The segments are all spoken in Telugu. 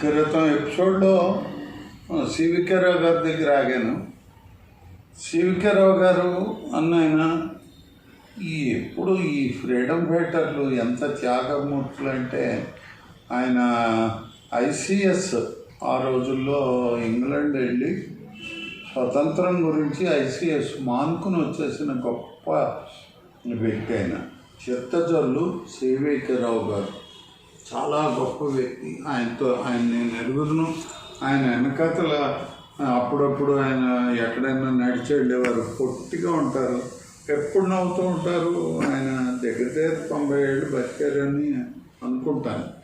క్రితం ఎపిసోడ్లో సివికే రావు గారి దగ్గర ఆగాను. సివికేరావు గారు అన్నాయన ఈ ఎప్పుడు ఈ ఫ్రీడమ్ ఫైటర్లు ఎంత త్యాగమూర్తులు అంటే ఆయన ఐసిఎస్ ఆ రోజుల్లో ఇంగ్లాండ్ వెళ్ళి స్వతంత్రం గురించి ఐసిఎస్ మానుకుని వచ్చేసిన గొప్ప వ్యక్తి ఆయన. చిత్తజల్లు సివికేరావు గారు. చాలా గొప్ప వ్యక్తి. ఆయనతో ఆయన నేను ఎరుగుదును ఆయన వెనకతల అప్పుడప్పుడు ఆయన ఎక్కడైనా నడిచి వెళ్ళేవారు. పొట్టిగా ఉంటారు. ఎప్పుడు నవ్వుతూ ఉంటారు. ఆయన దగ్గర దగ్గర తొంభై ఏళ్ళు బతికారని అనుకుంటాను.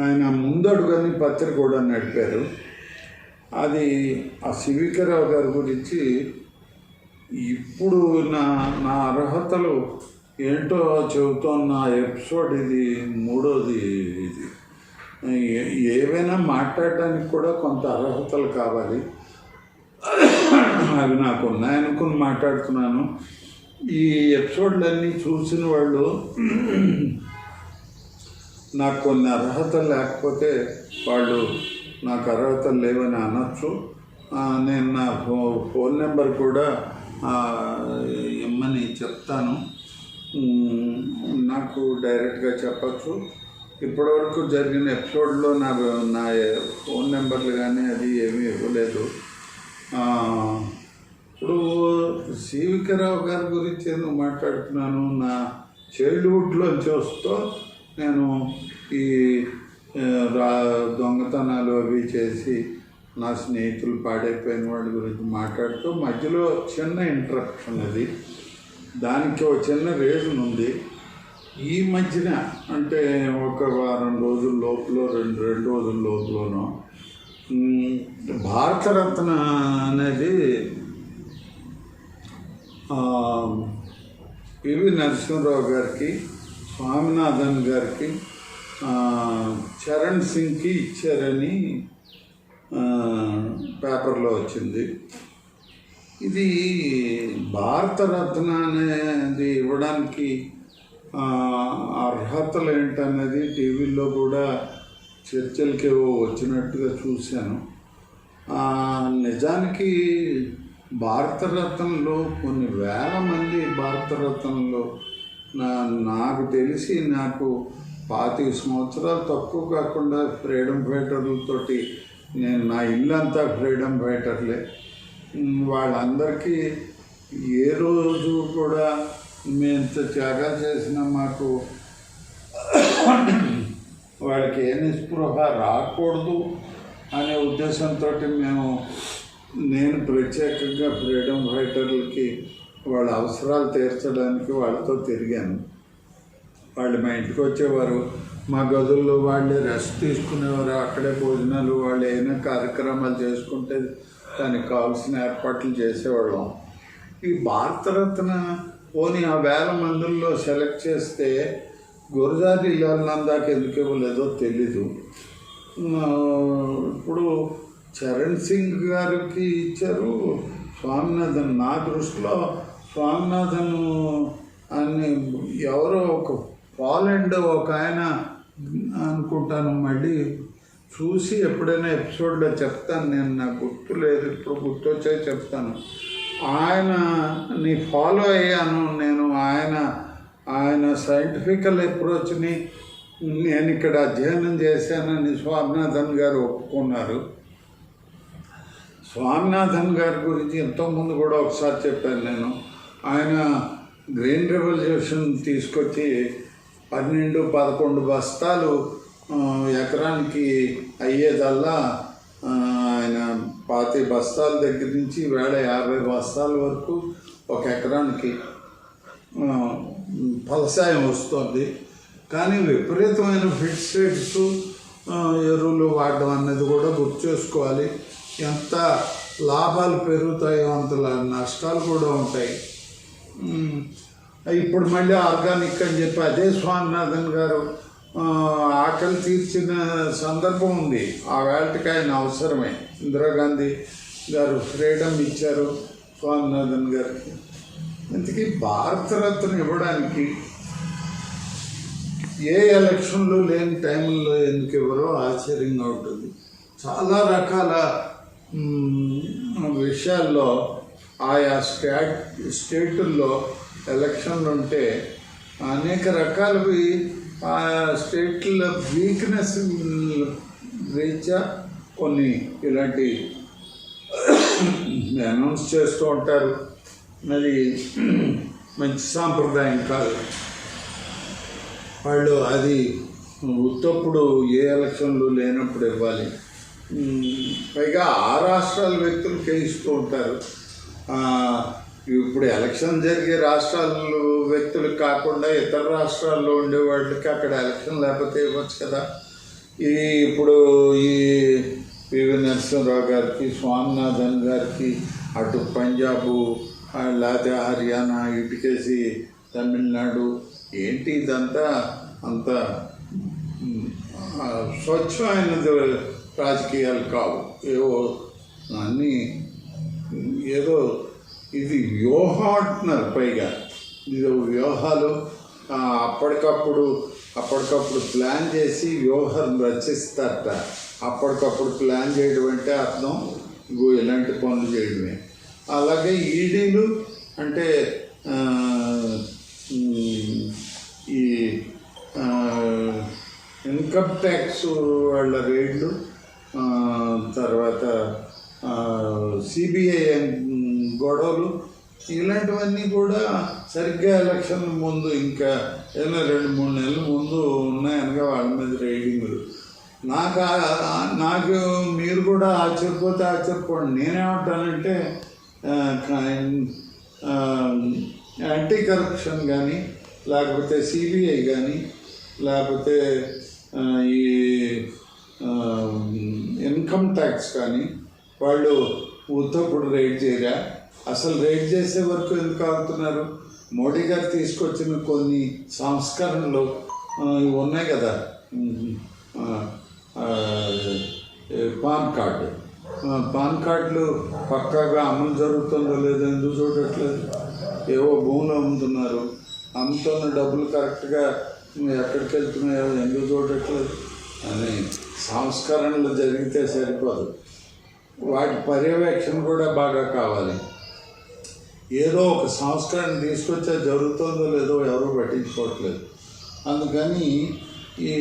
ఆయన ముందడుగని పత్రిక కూడా నడిపారు. అది ఆ సివికరావు గారి గురించి ఇప్పుడు నా నా అర్హతలు ఏంటో చెబుతున్న ఎపిసోడ్ ఇది మూడోది ఇది. ఏవైనా మాట్లాడడానికి కూడా కొంత అర్హతలు కావాలి. అవి నాకు ఉన్నాయనుకుని మాట్లాడుతున్నాను. ఈ ఎపిసోడ్లన్నీ చూసిన వాళ్ళు నాకు కొన్ని అర్హతలు లేకపోతే వాళ్ళు నాకు అర్హతలు లేవని అనొచ్చు. నేను నా ఫో ఫోన్ నెంబర్ కూడా ఇమ్మని చెప్తాను. నాకు డైరెక్ట్గా చెప్పచ్చు. ఇప్పటివరకు జరిగిన ఎపిసోడ్లో నా నా ఫోన్ నెంబర్లు కానీ అది ఏమీ ఇవ్వలేదు. ఇప్పుడు సీవికరావు గారి గురించి నేను మాట్లాడుతున్నాను? నా చైల్డ్హుడ్లోంచి వస్తూ నేను ఈ రా దొంగతనాలు అవి చేసి నా స్నేహితులు పాడైపోయిన వాళ్ళ గురించి మాట్లాడుతూ మధ్యలో చిన్న ఇంటరప్షన్ అది. దానికి ఒక చిన్న రీజన్ ఉంది. ఈ మధ్యన అంటే ఒక వారం రోజుల లోపల రెండు రెండు రోజుల లోపలనో భారతరత్న అనేది పివి నరసింహరావు గారికి స్వామినాథన్ గారికి చరణ్ సింగ్కి ఇచ్చారని పేపర్లో వచ్చింది. ఇది భారతరత్న అనేది ఇవ్వడానికి అర్హతలు ఏంటనేది టీవీలో కూడా చర్చలకి వచ్చినట్టుగా చూశాను. నిజానికి భారతరత్నంలో కొన్ని వేల మంది భారతరత్నంలో నా నాకు తెలిసి నాకు పాతిక సంవత్సరాలు తక్కువ కాకుండా ఫ్రీడమ్ ఫైటర్లతోటి నేను నా ఇల్లంతా ఫ్రీడమ్ ఫైటర్లే. వాళ్ళందరికీ ఏ రోజు కూడా మేము ఇంత త్యాగాలు చేసినా మాకు వాళ్ళకి ఏ నిస్పృహ రాకూడదు అనే ఉద్దేశంతో మేము నేను ప్రత్యేకంగా ఫ్రీడమ్ ఫైటర్లకి వాళ్ళ అవసరాలు తీర్చడానికి వాళ్ళతో తిరిగాను. వాళ్ళు మా ఇంటికి వచ్చేవారు. మా గదుల్లో వాళ్ళే రెస్ట్ తీసుకునేవారు. అక్కడే భోజనాలు వాళ్ళు ఏమైనా కార్యక్రమాలు చేసుకుంటే దానికి కావాల్సిన ఏర్పాట్లు చేసేవాళ్ళం. ఈ భారతరత్న పోనీ ఆ వేల మందుల్లో సెలెక్ట్ చేస్తే గురజాతి ఇల్లందాక ఎందుకు ఇవ్వలేదో తెలీదు. ఇప్పుడు చరణ్ సింగ్ గారికి ఇచ్చారు స్వామినాథన్ నా దృష్టిలో స్వామినాథన్ అని ఎవరో ఒక పాలెండ్ ఒక ఆయన అనుకుంటాను మళ్ళీ చూసి ఎప్పుడైనా ఎపిసోడ్లో చెప్తాను నేను నాకు గుర్తు లేదు ఇప్పుడు గుర్తొచ్చే చెప్తాను. ఆయన నీ ఫాలో అయ్యాను నేను ఆయన ఆయన సైంటిఫికల్ అప్రోచ్ని నేను ఇక్కడ అధ్యయనం చేశానని స్వామినాథన్ గారు ఒప్పుకున్నారు. స్వామినాథన్ గారి గురించి ఎంతోమంది కూడా ఒకసారి చెప్పాను నేను. ఆయన గ్రీన్ రెవల్యూషన్ తీసుకొచ్చి పన్నెండు పదకొండు బస్తాలు ఎకరానికి అయ్యేదల్లా ఆయన పాతి బస్తాల దగ్గర నుంచి వేళ యాభై బస్తాల వరకు ఒక ఎకరానికి ఫలసాయం వస్తుంది. కానీ విపరీతమైన ఫిట్సైడ్స్ ఎరువులు వాడడం అన్నది కూడా గుర్తు చేసుకోవాలి. ఎంత లాభాలు పెరుగుతాయో అంత నష్టాలు కూడా ఉంటాయి. ఇప్పుడు మళ్ళీ ఆర్గానిక్ అని చెప్పి అదే స్వామినాథన్ గారు ఆకలి తీర్చిన సందర్భం ఉంది. ఆ వేళకి ఆయన అవసరమే. ఇందిరాగాంధీ గారు ఫ్రీడమ్ ఇచ్చారు స్వామినాథన్ గారికి. ఇంతకీ భారతరత్న ఇవ్వడానికి ఏ ఎలక్షన్లు లేని టైంలో ఎందుకు ఇవ్వరో ఆశ్చర్యంగా ఉంటుంది. చాలా రకాల విషయాల్లో ఆయా స్టేట్ స్టేటుల్లో ఎలక్షన్లు ఉంటే అనేక రకాలవి ఆ స్టేట్ల వీక్నెస్ రీత్యా కొన్ని ఇలాంటి అనౌన్స్ చేస్తూ ఉంటారు. అది మంచి సాంప్రదాయం కాదు. వాళ్ళు అది ఉత్తప్పుడు ఏ ఎలక్షన్లు లేనప్పుడు ఇవ్వాలి. పైగా ఆ రాష్ట్రాల వ్యక్తులకే ఇస్తూ ఉంటారు. ఇప్పుడు ఎలక్షన్ జరిగే రాష్ట్రాల్లో వ్యక్తులకు కాకుండా ఇతర రాష్ట్రాల్లో ఉండే వాళ్ళకి అక్కడ ఎలక్షన్ లేకపోతే ఇవ్వచ్చు కదా. ఈ ఇప్పుడు ఈ పివి నరసింహరావు గారికి స్వామినాథన్ గారికి అటు పంజాబు లేకపోతే హర్యానా ఇటుకేసి తమిళనాడు ఏంటి ఇదంతా? అంత స్వచ్ఛమైనది రాజకీయాలు కావు. ఏవో అన్నీ ఏదో ఇది వ్యూహం అంటున్నారు పైగా. ఇది వ్యూహాలు. అప్పటికప్పుడు అప్పటికప్పుడు ప్లాన్ చేసి వ్యూహం రచిస్తారట. అప్పటికప్పుడు ప్లాన్ చేయడం అంటే అర్థం ఇగో ఇలాంటి పనులు చేయడమే. అలాగే ఈడీలు అంటే ఈ ఇన్కమ్ ట్యాక్స్ వాళ్ళ రేట్లు తర్వాత సిబిఐ గొడవలు ఇలాంటివన్నీ కూడా సరిగ్గా ఎలక్షన్ ముందు ఇంకా ఏదైనా రెండు మూడు నెలల ముందు ఉన్నాయనగా వాళ్ళ మీద రైడింగ్లు నాకు నాకు మీరు కూడా ఆశ్చర్యపోతే ఆశ్చర్యపోండి నేనేమంటానంటే యాంటీ కరప్షన్ కానీ లేకపోతే సిబిఐ కానీ లేకపోతే ఈ ఇన్కమ్ ట్యాక్స్ కానీ వాళ్ళు ఉత్తప్పుడు రైడ్ చేయరా? అసలు రేట్ చేసే వరకు ఎందుకు ఆగుతున్నారు? మోడీ గారు తీసుకొచ్చిన కొన్ని సంస్కరణలు ఉన్నాయి కదా. Pan card. పాన్ కార్డులు పక్కాగా అమలు జరుగుతుందో లేదో ఎందుకు చూడట్లేదు? ఏవో భూములు అమ్ముతున్నారు. అమ్ముతున్న డబ్బులు కరెక్ట్గా ఎక్కడికి వెళ్తున్నాయో ఎందుకు చూడట్లేదు? అని సంస్కరణలు జరిగితే సరిపోదు. వాటి పర్యవేక్షణ కూడా బాగా కావాలి. ఏదో ఒక సంస్కరణ తీసుకొచ్చే జరుగుతుందో లేదో ఎవరు పట్టించుకోవట్లేదు. అందుకని ఈ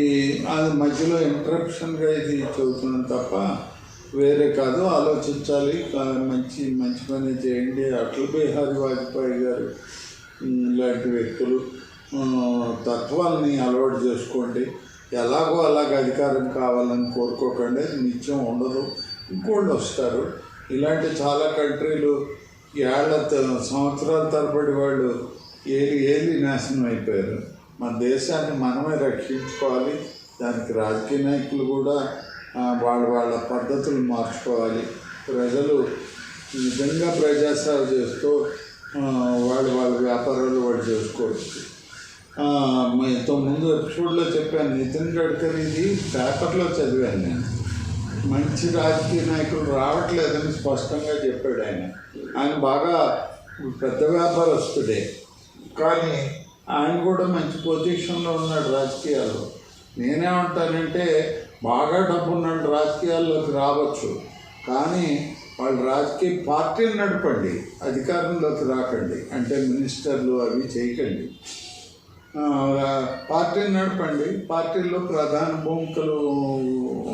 అది మధ్యలో ఇంటరప్షన్గా ఇది చదువుతున్నాం తప్ప వేరే కాదు ఆలోచించాలి. మంచి మంచి పని చేయండి. అటల్ బిహారీ వాజ్పేయి గారు ఇలాంటి వ్యక్తులు తత్వాల్ని అలవాటు చేసుకోండి. ఎలాగో అలాగ అధికారం కావాలని కోరుకోకండి. నిత్యం ఉండదు. ఇంకోళ్ళు వస్తారు. ఇలాంటి చాలా కంట్రీలు ఏళ్ళ సంవత్సరాల తరబడి వాళ్ళు ఏలి ఏలి నాశనం అయిపోయారు. మన దేశాన్ని మనమే రక్షించుకోవాలి దానికి రాజకీయ నాయకులు కూడా వాళ్ళ వాళ్ళ పద్ధతులు మార్చుకోవాలి. ప్రజలు నిజంగా ప్రజాసేవ చేస్తూ వాళ్ళు వాళ్ళ వ్యాపారాలు వాళ్ళు చేసుకోవచ్చు. ఇంతకుముందు ఎపిసోడ్లో చెప్పాను నితిన్ గడ్కరీది పేపర్లో చదివాను నేను. మంచి రాజకీయ నాయకులు రావట్లేదని స్పష్టంగా చెప్పాడు ఆయన. ఆయన బాగా పెద్ద వ్యాపారస్తుడే. కానీ ఆయన కూడా మంచి పొజిషన్లో ఉన్నాడు రాజకీయాల్లో. నేనేమంటానంటే బాగా డబ్బు ఉన్నాడు రాజకీయాల్లోకి రావచ్చు. కానీ వాళ్ళు రాజకీయ పార్టీని నడపండి అధికారంలోకి రాకండి. అంటే మినిస్టర్లు అవి చేయకండి. పార్టీని నడపండి. పార్టీలో ప్రధాన భూమికలు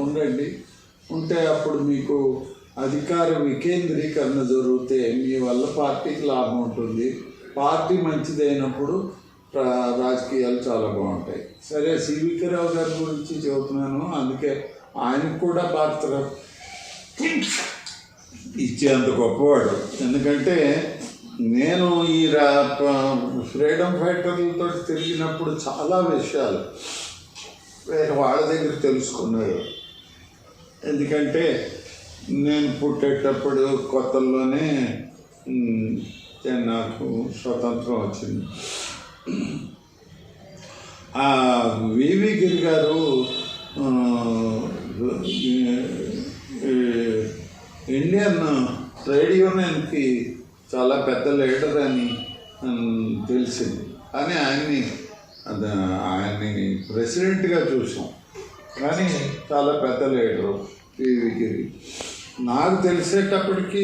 ఉండండి. ఉంటే అప్పుడు మీకు అధికార వికేంద్రీకరణ జరిగితే మీ వల్ల పార్టీకి లాభం ఉంటుంది. పార్టీ మంచిదైనప్పుడు రాజకీయాలు చాలా బాగుంటాయి. సరే సివికే రావు గారి గురించి చెబుతున్నాను. అందుకే ఆయనకు కూడా భారత ఇచ్చేంత గొప్పవాడు. ఎందుకంటే నేను ఈ రా ఫ్రీడమ్ ఫైటర్లతో తిరిగినప్పుడు చాలా విషయాలు వేరే వాళ్ళ దగ్గర తెలుసుకున్నాడు. ఎందుకంటే నేను పుట్టేటప్పుడు కొత్తల్లోనే నాకు స్వతంత్రం వచ్చింది. ఆ వివి గిరి గారు ఇండియన్ ట్రేడ్ యూనియన్కి చాలా పెద్ద లీడర్ అని తెలిసింది. కానీ ఆయన్ని ఆయన్ని ప్రెసిడెంట్గా చూసాం. కానీ చాలా పెద్ద లీడరు. టీవీకి నాకు తెలిసేటప్పటికి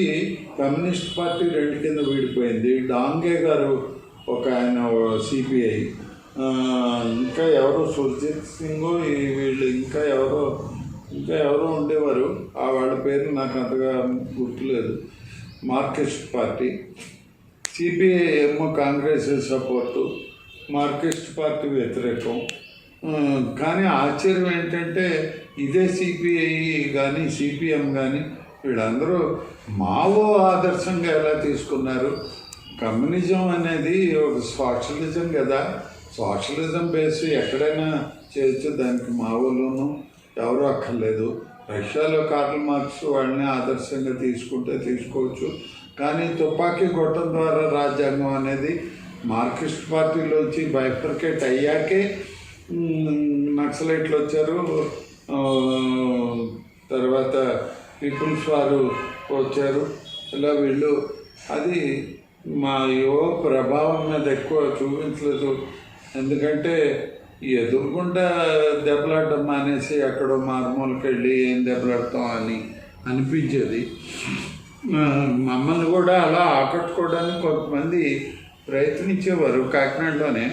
కమ్యూనిస్ట్ పార్టీ రెండు కింద విడిపోయింది. డాంగే గారు ఒక ఆయన సిపిఐ. ఇంకా ఎవరో సుర్జిత్ సింగ్ వీళ్ళు ఇంకా ఎవరో ఇంకా ఎవరో ఉండేవారు. ఆ వాళ్ళ పేరు నాకు అంతగా గుర్తులేదు. Marxist party. సిపిఐ ఏమో కాంగ్రెస్ సపోర్టు మార్కిస్ట్ పార్టీ వ్యతిరేకం. కానీ ఆశ్చర్యం ఏంటంటే ఇదే సిపిఐ కానీ సిపిఎం కానీ వీళ్ళందరూ మావో ఆదర్శంగా ఎలా తీసుకున్నారు? కమ్యూనిజం అనేది ఒక సోషలిజం కదా. సోషలిజం బేస్ ఎక్కడైనా చేయొచ్చు దానికి మావోలోనూ ఎవరు అక్కర్లేదు. రష్యాలో కార్ల్ మార్క్స్ వాళ్ళని ఆదర్శంగా తీసుకుంటే తీసుకోవచ్చు. కానీ తుపాకీ కొట్టడం ద్వారా రాజ్యాంగం అనేది మార్కిస్ట్ పార్టీలోంచి బైఫర్కేట్ అయ్యాకే నక్సలైట్లు వచ్చారు. తర్వాత పీపుల్స్ వారు వచ్చారు. ఇలా వీళ్ళు అది మా యువ ప్రభావం మీద ఎక్కువ చూపించలేదు. ఎందుకంటే ఎదురుకుండా దెబ్బలాడడం మానేసి ఎక్కడో మారుమూలకి వెళ్ళి ఏం దెబ్బలాడతాం అని అనిపించేది. మమ్మల్ని కూడా అలా ఆకట్టుకోవడానికి కొంతమంది ప్రయత్నించేవారు కాకినాడలోనే.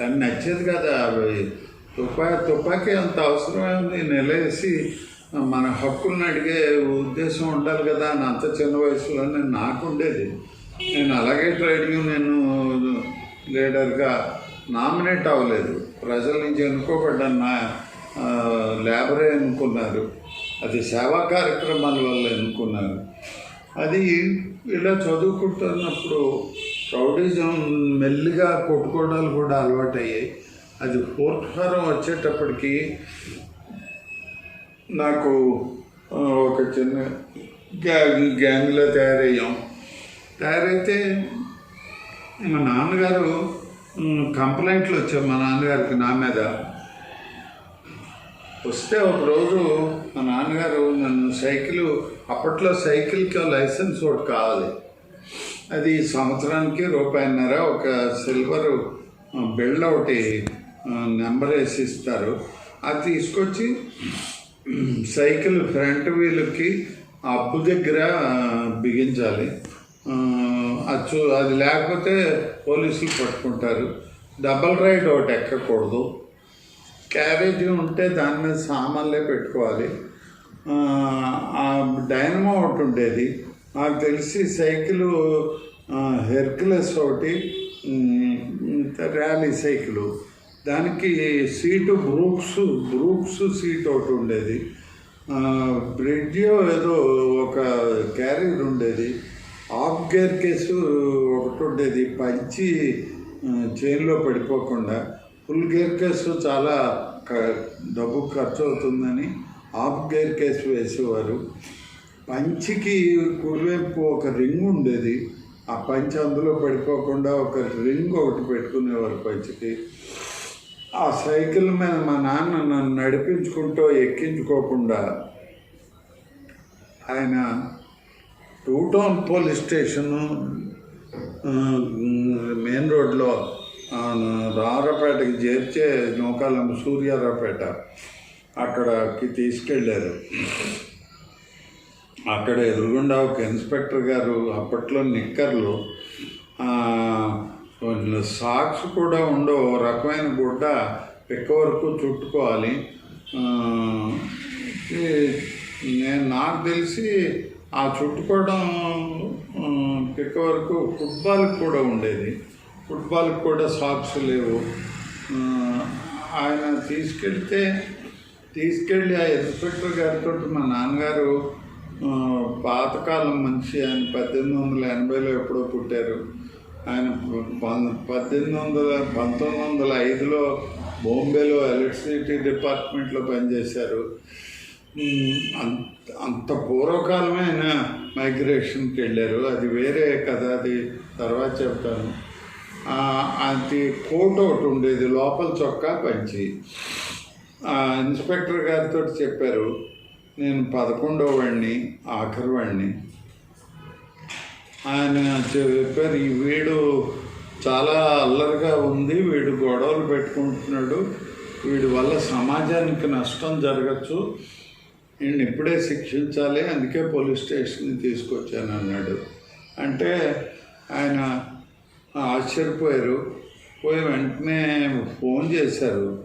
కానీ నచ్చేది కదా. అవి తుపా తుపాకీ అంత అవసరమని నేను నిలేసి మన హక్కులను అడిగే ఉద్దేశం ఉండాలి కదా అని అంత చిన్న వయసులో నాకు ఉండేది నేను అలాగే ట్రేడ్ నేను లీడర్గా నామినేట్ అవ్వలేదు. ప్రజల నుంచి ఎన్నుకోబడ్డాను. నా లేబరే ఎన్నుకున్నారు. అది సేవా కార్యక్రమాల వల్ల ఎన్నుకున్నారు. అది ఇలా చదువుకుంటున్నప్పుడు రౌడీజం మెల్లిగా కొట్టుకోవడాలు కూడా అలవాటయ్యాయి. అది ఫోర్త్ ఫారం వచ్చేటప్పటికి నాకు ఒక చిన్న గ్యాంగ్ గ్యాంగ్లో తయారయ్యాం. తయారైతే మా నాన్నగారు కంప్లైంట్లు వచ్చాయి మా నాన్నగారికి నా మీద. వస్తే ఒకరోజు మా నాన్నగారు నన్ను సైకిల్ అప్పట్లో సైకిల్కి లైసెన్స్ ఒకటి కావాలి. అది సంవత్సరానికి రూపాయిన్నర ఒక సిల్వర్ బిళ్ళ ఒకటి నెంబర్ వేసి ఇస్తారు అది తీసుకొచ్చి సైకిల్ ఫ్రంట్ వీల్కి అప్పు దగ్గర బిగించాలి. అచ్చు అది చూ అది లేకపోతే పోలీసులు పట్టుకుంటారు. డబల్ రైడ్ ఒకటి ఎక్కకూడదు. క్యారేజ్ ఉంటే దాని మీద సామాన్లే పెట్టుకోవాలి. ఆ డైనమో ఒకటి ఉండేది. నాకు తెలిసి సైకిల్ హెర్క్యులస్ ఒకటి ర్యాలీ సైకిలు. దానికి సీటు బ్రూక్స్ బ్రూక్స్ సీట్ ఒకటి ఉండేది. బ్రిడ్జ్ ఏదో ఒక క్యారియర్ ఉండేది. ఆఫ్ గేర్ కేసు ఒకటి ఉండేది. పంచి చైన్లో పడిపోకుండా. ఫుల్ గేర్ కేసు చాలా డబ్బు ఖర్చు అవుతుందని ఆఫ్ గేర్ కేసు వేసేవారు. పంచికి కుడివైపు ఒక రింగ్ ఉండేది. ఆ పంచి అందులో పడిపోకుండా ఒక రింగ్ ఒకటి పెట్టుకునేవారు పంచికి. ఆ సైకిల్ మీద మా నాన్న నన్ను నడిపించుకుంటూ ఎక్కించుకోకుండా ఆయన two town police station main రోడ్లో రారపేటకి చేర్చే నూకాలం సూర్యారావుపేట అక్కడికి తీసుకెళ్ళారు. అక్కడ ఎదురుగుండా ఒక ఇన్స్పెక్టర్ గారు అప్పట్లో నిక్కర్లు సాక్స్ కూడా ఉండో ఓ రకమైన గుడ్డ పిక్క వరకు చుట్టుకోవాలి. నేను నాకు తెలిసి ఆ చుట్టుకోవడం పిక్క వరకు ఫుట్బాల్కి కూడా ఉండేది. ఫుట్బాల్కి కూడా సాక్స్ లేవు. ఆయన తీసుకెళ్తే తీసుకెళ్ళి ఆ ఇన్స్పెక్టర్ గారితో మా నాన్నగారు పాతకాలం మనిషి ఆయన పద్దెనిమిది వందల ఎనభైలో ఎప్పుడో పుట్టారు. ఆయన పద్దెనిమిది వందల పంతొమ్మిది వందల ఐదులో బాంబేలో ఎలక్ట్రిసిటీ డిపార్ట్మెంట్లో పనిచేశారు. అంత అంత పూర్వకాలమే ఆయన మైగ్రేషన్కి వెళ్ళారు. అది వేరే కథ అది తర్వాత చెప్తాను. అది కోట్ ఒకటి ఉండేది లోపల చొక్కా పంచి. ఆ ఇన్స్పెక్టర్ గారితో చెప్పారు నేను పదకొండవ వాడిని ఆఖరి వాడిని ఆయన చెప్పారు ఈ వీడు చాలా అల్లరిగా ఉంది వీడు గొడవలు పెట్టుకుంటున్నాడు వీడి వల్ల సమాజానికి నష్టం జరగచ్చు నేను ఇప్పుడే శిక్షించాలి అందుకే పోలీస్ స్టేషన్కి తీసుకొచ్చాను అన్నాడు. అంటే ఆయన ఆశ్చర్యపోయారు. పోయి వెంటనే ఫోన్ చేశారు.